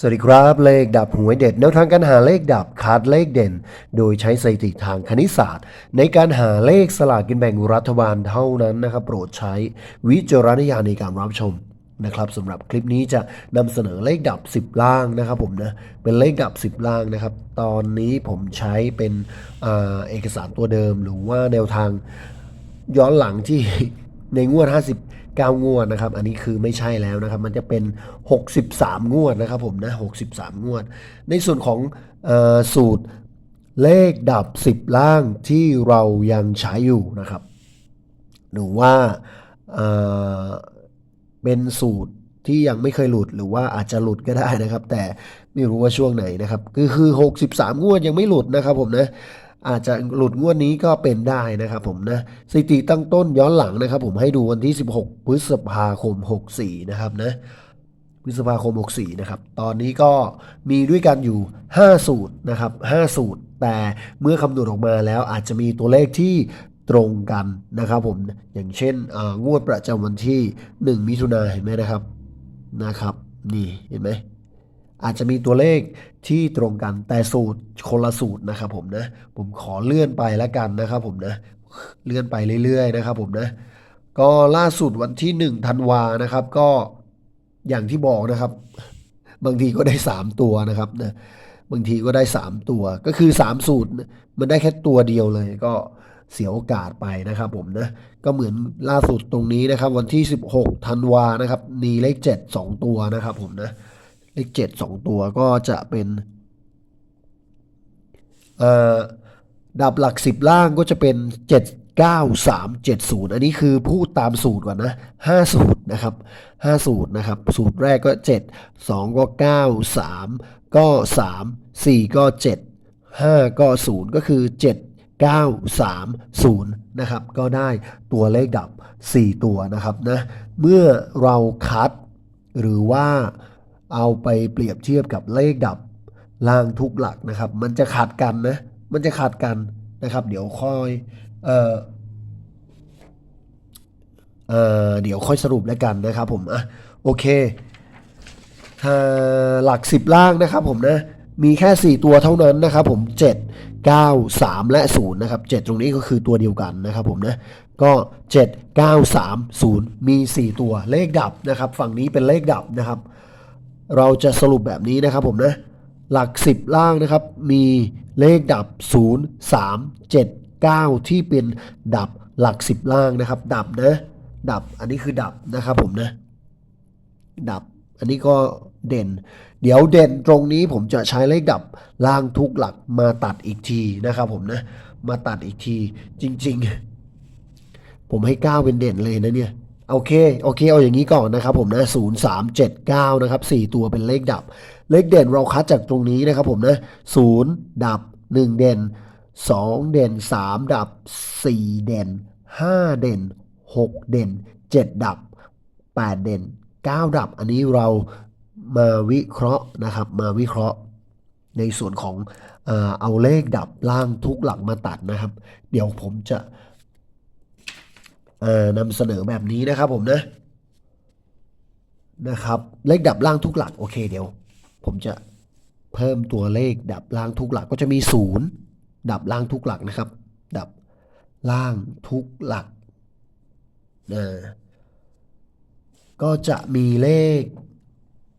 สวัสดีครับ เลขดับหวยเด็ดแนวทางการหาเลขดับคัดเลขเด่น โดยใช้สถิติทางคณิตศาสตร์ ในการหาเลขสลากกินแบ่งรัฐบาลเท่านั้นนะครับ โปรดใช้วิจารณญาณในการรับชมนะครับสำหรับคลิปนี้จะนำเสนอเลขดับ 10 ล่างนะครับผมนะเป็นเลขดับ 10 ล่างนะครับ ตอนนี้ผมใช้เป็นอเอกสารตัวเดิม หรือว่าแนวทางย้อนหลังที่ในงวด 9 งวดนะครับ อันนี้คือไม่ใช่แล้วนะครับ มันจะเป็น 63 งวดนะครับผมนะ 63 งวด ในส่วนของออสูตรเลขดับ 10 ล่างที่เรายังใช้อยู่นะครับหรือว่าเเป็นสูตรที่ยังไม่เคยหลุดหรือว่าอาจจะหลุดก็ได้นะครับ แต่ไม่รู้ว่าช่วงไหนนะครับ คือคือ 63 งวดยังไม่หลุดนะครับผมนะ อาจจะหลุดงวดนี้ก็เป็นได้นะครับผมนะสถิติตั้งต้นย้อนหลังนะครับ ผมให้ดูวันที่ 16 พฤษภาคม 64 นะครับนะพฤษภาคม 64 นะครับ ตอนนี้ก็มีด้วยกันอยู่ 5 สูตรนะครับ 5 สูตร แต่เมื่อคำนวณออกมาแล้วอาจจะมีตัวเลขที่ตรงกันนะครับผม อย่างเช่นงวดประจำวันที่ 1 มิถุนาเห็นไหมนะครับ นะครับ นี่ เห็นไหม อาจจะมีตัวเลขที่ตรงกันแต่สูตรคนละสูตรนะครับผมนะ ผมขอเลื่อนไปแล้วกันนะครับผมนะ เลื่อนไปเรื่อยๆนะครับผมนะ ก็ล่าสุดวันที่1ธันวานะครับ ก็อย่างที่บอกนะครับ บางทีก็ได้ 3 ตัวนะครับนะบางทีก็ได้ 3 ตัว ก็คือ 3 สูตร มันได้แค่ตัวเดียวเลยก็เสียโอกาสไปนะครับผมนะ ก็เหมือนล่าสุดตรงนี้นะครับ วันที่ 16ธันวานะครับมีเลข 7 2 ตัวนะครับผมนะ เลข7 2ตัวก็จะเป็นเอ่อดับหลัก10ล่างก็จะเป็น7 9 3 7 0อันนี้คือพูดตามสูตรก่อนนะ5สูตรนะครับ5สูตรนะครับ สูตรแรกก็7 2ก็9 3ก็3 4ก็7 5ก็0ก็คือ7 9 3 0 นะครับ ก็ได้ตัวเลขดับ 4 ตัวนะครับนะ เมื่อเราคัดหรือว่า เอาไปเปรียบเทียบกับเลขดับล่างทุกหลักนะครับ มันจะขาดกันนะ มันจะขาดกันนะครับ เดี๋ยวค่อยเอ่อเอ่อเดี๋ยวค่อยสรุปแล้วกันนะครับผมอะโอเคหลัก 10 ล่างนะครับผมนะ มีแค่ 4 ตัวเท่านั้นนะครับผม 7 9 3 และ 0 นะครับ 7 ตรงนี้ก็คือตัวเดียวกันนะครับผมนะ ก็ 7 9 3 0 มี 4 ตัวเลขดับนะครับ ฝั่งนี้เป็นเลขดับนะครับ เราจะสรุปแบบนี้นะครับผมนะ หลัก 10 ล่างนะครับ มีเลขดับ 0 3 7 9 ที่เป็นดับหลัก 10 ล่างนะครับ ดับนะ ดับอันนี้คือดับนะครับผมนะ ดับอันนี้ก็เด่น เดี๋ยวเด่นตรงนี้ผมจะใช้เลขดับล่างทุกหลักมาตัดอีกทีนะครับผมนะ มาตัดอีกทีจริง ๆ ผมให้ 9 เป็นเด่นเลยนะเนี่ย โอเค โอเค เอาอย่างนี้ก่อนนะครับผมนะ 0 3 7 9 นะครับ 4 ตัวเป็นเลขดับ เลขเด่นเราคัดจากตรงนี้นะครับผมนะ 0 ดับ 1 เด่น 2 เด่น 3 ดับ 4 เด่น 5 เด่น 6 เด่น 7 ดับ 8 เด่น 9 ดับ อันนี้เรามาวิเคราะห์นะครับ มาวิเคราะห์ในส่วนของเอ่อเอาเลขดับล่างทุกหลักมาตัดนะครับ เดี๋ยวผมจะ เอ่อนำเสนอแบบนี้นะครับผมนะนะครับ เลขดับล่างทุกหลักโอเคเดี๋ยว ผมจะเพิ่มตัวเลขดับล่างทุกหลักก็จะมีศูนย์ดับล่างทุกหลักนะครับ ดับล่างทุกหลักนะก็จะมีเลข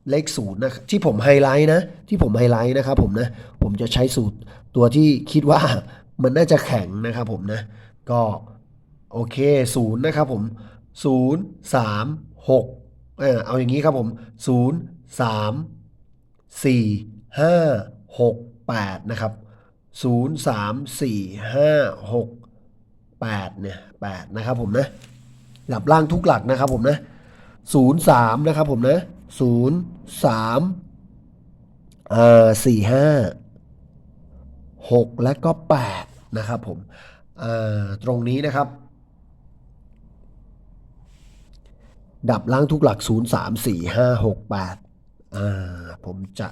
เลขศูนย์นะที่ผมไฮไลท์นะ ที่ผมไฮไลท์นะครับผมนะผมจะใช้สูตรตัวที่คิดว่ามันน่าจะแข็งนะครับผมนะ ก็ โอเคศูนย์นะครับผมศูนย์สามหกเออเอาอย่างนี้ครับผมศูนย์สามสี่ห้าหกแปดนะครับศูนย์สามสี่ห้าหกแปดเนี่ยแปดนะครับผมนะหลับล่างทุกหลักนะครับผมนะศูนย์สามนะครับผมนะศูนย์สามเอ่อสี่ห้าหกและก็แปดนะครับผมอ่อตรงนี้นะครับ ดับล่างทุกหลักศูนย์สามสี่ห้าหกแปดอ่าผมจะ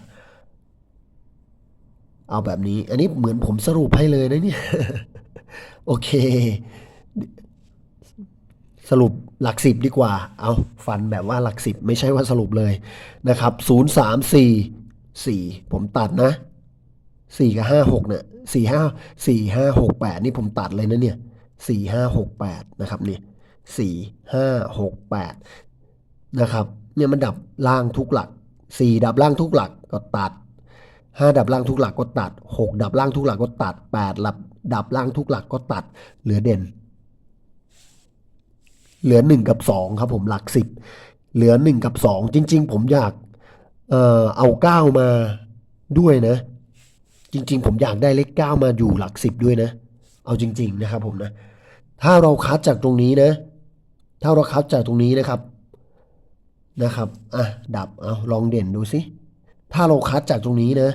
เอาแบบนี้ อันนี้เหมือนผมสรุปให้เลยนะเนี่ย โอเค สรุปหลักสิบดีกว่า เอาฟันแบบว่าหลักสิบไม่ใช่ว่าสรุปเลยนะครับศูนย์สามสี่สี่ผมตัดนะสี่กับห้าหกเนี่ยสี่ห้าสี่ห้าหกแปดนี่ผมตัดเลยนะเนี่ยสี่ห้าหกแปดนะครับนี่สี่ห้าหกแปด นะครับเนี่ยมันดับล่างทุกหลักสี่ดับล่างทุกหลักก็ตัดห้าดับล่างทุกหลักก็ตัดหกดับล่างทุกหลักก็ตัดแปดดับดับล่างทุกหลักก็ตัด เหลือเด่น เหลือหนึ่งกับสองครับผมหลักสิบเหลือหนึ่งกับสองจริง ๆ ผมอยากเอ่อเอาเก้ามาด้วยนะ จริง ๆ ผมอยากได้เลขเก้ามาอยู่หลักสิบด้วยนะ เอาจริง ๆ นะครับผมนะ ถ้าเราคัดจากตรงนี้นะ ถ้าเราคัดจากตรงนี้นะครับ นะครับ อะ ดับ เอาลองเด่นดูสิ ถ้าเราคัดจากตรงนี้นะ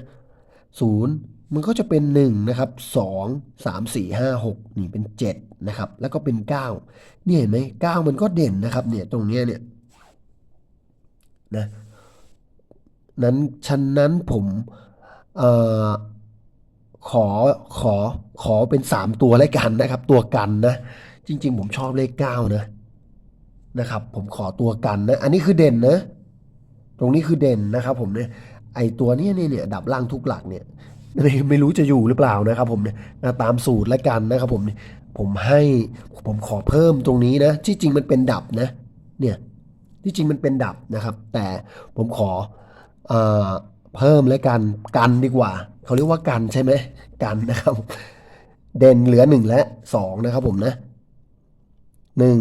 ศูนย์มันก็จะเป็นหนึ่งนะครับสองสามสี่ห้าหกนี่เป็นเจ็ดนะครับ แล้วก็เป็นเก้านี่เห็นไหมเก้ามันก็เด่นนะครับ เนี่ย ตรงเนี้ยเนี่ย นะ นั้นฉะนั้นผมเอ่อขอ ขอ ขอเป็นสามตัวแล้วกันนะครับ ตัวกันนะ จริง ๆ ผมชอบเลขเก้านะ นะครับ ผมขอตัวกันนะ อันนี้คือเด่นนะ ตรงนี้คือเด่นนะครับ ผมเนี่ย ไอตัวนี้เนี่ยเนี่ยดับล่างทุกหลักเนี่ย ไม่รู้จะอยู่หรือเปล่านะครับ ผมเนี่ยนะตามสูตรแล้วกันนะครับ ผมเนี่ยผมให้ผมขอเพิ่มตรงนี้นะ ที่จริงมันเป็นดับนะ เนี่ย ที่จริงมันเป็นดับนะครับ แต่ผมขอเออเพิ่มและกัน กันดีกว่า เขาเรียกว่ากันใช่ไหม กันนะครับ เด่นเหลือหนึ่งและสองนะครับ ผมนะหนึ่ง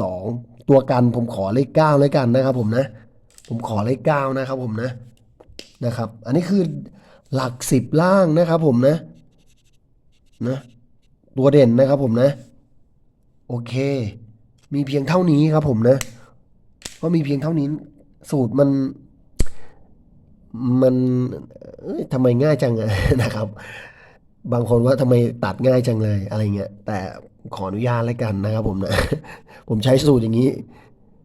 สองตัวกันผมขอเลขเก้าแล้วกันนะครับผมนะ ผมขอเลขเก้านะครับผมนะนะครับ อันนี้คือหลักสิบล่างนะครับผมนะนะตัวเด่นนะครับผมนะ โอเค มีเพียงเท่านี้ครับผมนะก็มีเพียงเท่านี้สูตรมันมันทำไมง่ายจังนะครับ บางคนว่าทำไมตัดง่ายจังเลยอะไรเงี้ยแต่ ขออนุญาตแล้วกันนะครับผมนะผมใช้สูตรอย่างนี้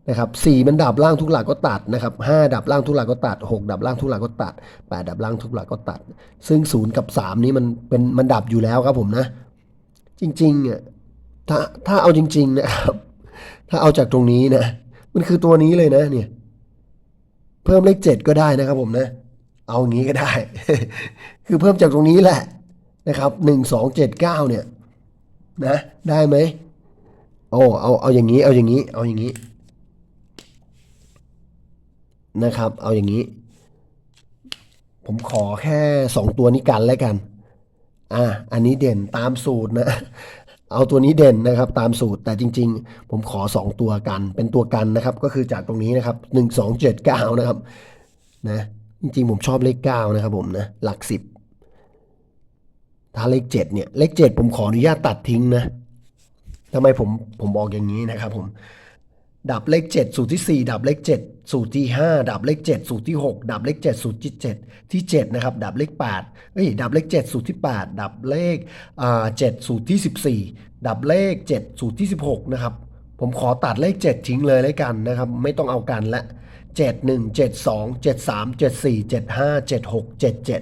นะครับสี่มันดับล่างทุกหลักก็ตัดนะครับห้าดับล่างทุกหลักก็ตัดหกดับล่างทุกหลักก็ตัดแปดดับล่างทุกหลักก็ตัด ซึ่งศูนย์กับสามนี้มันเป็นมันดับอยู่แล้วครับผมนะ จริงๆอะถ้าถ้าเอาจริง ๆ นะครับ ถ้าเอาจากตรงนี้นะ มันคือตัวนี้เลยนะเนี่ย เพิ่มเลขเจ็ดก็ได้นะครับผมนะ เอาอย่างนี้ก็ได้ คือเพิ่มจากตรงนี้แหละนะครับหนึ่งสองเจ็ดเก้าเนี่ย นะ ได้ไหมโอ้เอาเอาอย่างนี้ เอาอย่างนี้ เอาอย่างนี้ นะครับ เอาอย่างนี้ ผมขอแค่สองตัวนี้กันแล้วกัน อะอันนี้เด่นตามสูตรนะ เอาตัวนี้เด่นนะครับ ตามสูตรแต่จริง ๆ ผมขอสองตัวกัน เป็นตัวกันนะครับ ก็คือจากตรงนี้นะครับหนึ่งสองเจ็ดเก้านะครับ นะจริงๆผมชอบเลขเก้านะครับผมนะ หลักสิบ ถ้าเลขเจ็ดเนี่ยเลขเจ็ดผมขออนุญาตตัดทิ้งนะทำไมผมผมบอกอย่างนี้นะครับผมดับเลขเจ็ดสูตรที่สี่ดับเลขเจ็ดสูตรที่ห้าดับเลขเจ็ดสูตรที่หกดับเลขเจ็ดสูตรที่เจ็ดที่เจ็ดนะครับ ดับเลขแปดเอ้ยดับเลขเจ็ดสูตรที่แปดดับเลขอ่าเจ็ดสูตรที่สิบสี่ดับเลขเจ็ดสูตรที่สิบหกนะครับ ผมขอตัดเลขเจ็ดทิ้งเลยแล้วกันนะครับ ไม่ต้องเอากันละเจ็ดหนึ่งเจ็ดสองเจ็ดสามเจ็ดสี่เจ็ดห้าเจ็ดหกเจ็ดเจ็ด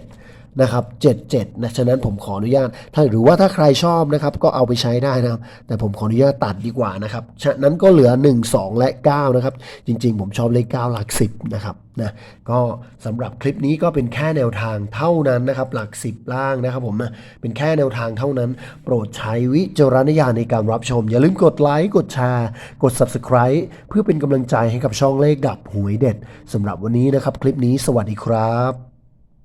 นะครับ77นะฉะนั้นผมขออนุญาตถ้าหรือว่าถ้าใครชอบนะครับก็เอาไปใช้ได้นะครับ แต่ผมขออนุญาตตัดดีกว่านะครับ ฉะนั้นก็เหลือ 1 2 และ 9 นะครับ จริง ๆ ผมชอบเลข 9 หลัก 10 นะครับนะก็สำหรับคลิปนี้ก็เป็นแค่แนวทางเท่านั้นนะครับ หลัก 10 ล่างนะครับผมนะเป็นแค่แนวทางเท่านั้น โปรดใช้วิจารณญาณในการรับชม อย่าลืมกดไลค์กดแชร์กด Subscribe เพื่อเป็นกำลังใจให้กับช่องเลขดับหวยเด็ดสำหรับวันนี้นะครับ คลิปนี้สวัสดีครับ